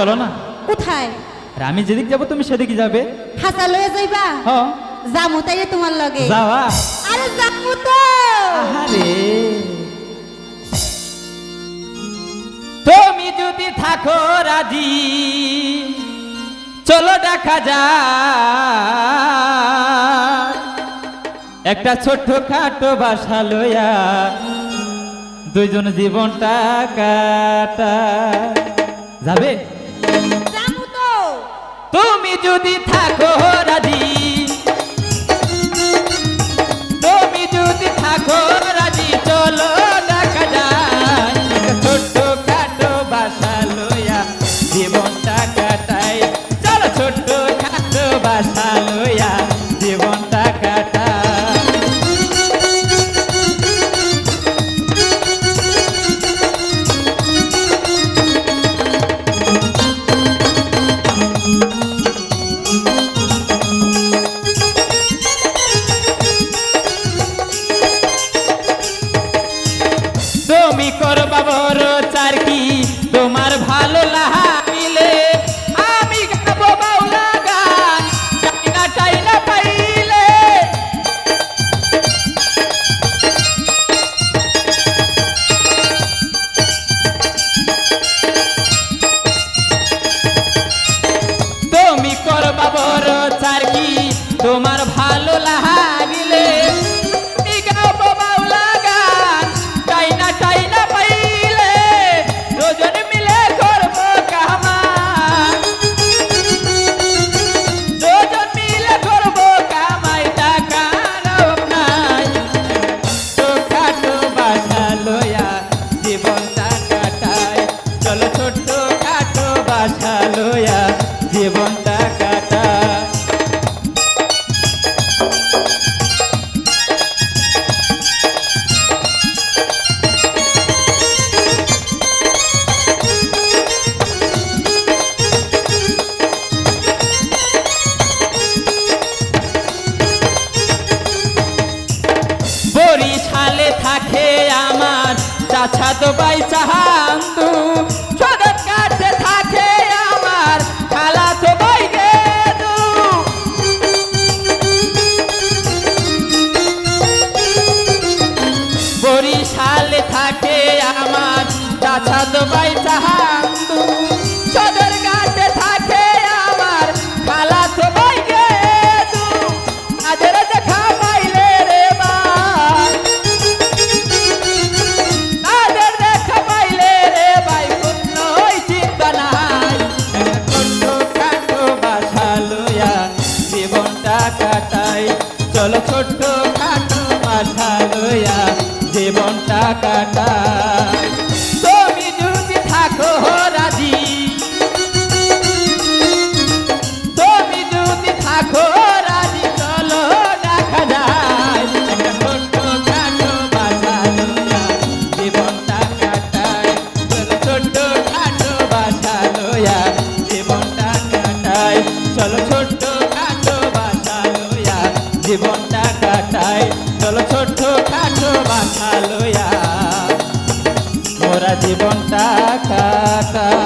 চলো না। কোথায়? আর আমি যেদিক যাব তুমি সেদিকে যাবে। হাসা লয়ে যাইবা? হ যামু তাইলে তোমার লগে। যাওয়া। আরে যামু তো! আহারে। তুমি যদি থাকো রাজি চলো দেখা যায় একটা ছোট্ট খাটো বাসা লইয়া দুইজন জীবনটা কাটা যাবে? তুমি যদি থাকো রাজি তুমি করবা লইয়া জীবনটা কাটায় বরিশালে থাকে আমার চাচা তো বাই চলো ছোট্ট খাটো মাথা লইয়া জীবনটা কাটাই। তুমি যদি থাকো রাজি তুমি যদি থাকো রাজি চলো দেখা যায়। ছোট্ট খাটো বাসা লইয়া জীবনটা কাটায় চলো ছোট্ট খাটো বাসা লইয়া জীবনটা কাটায় চলো জীবনটা কাটায়। চলো ছোট্ট খাটো মাথা লইয়া। মোরা জীবনটা কাটায়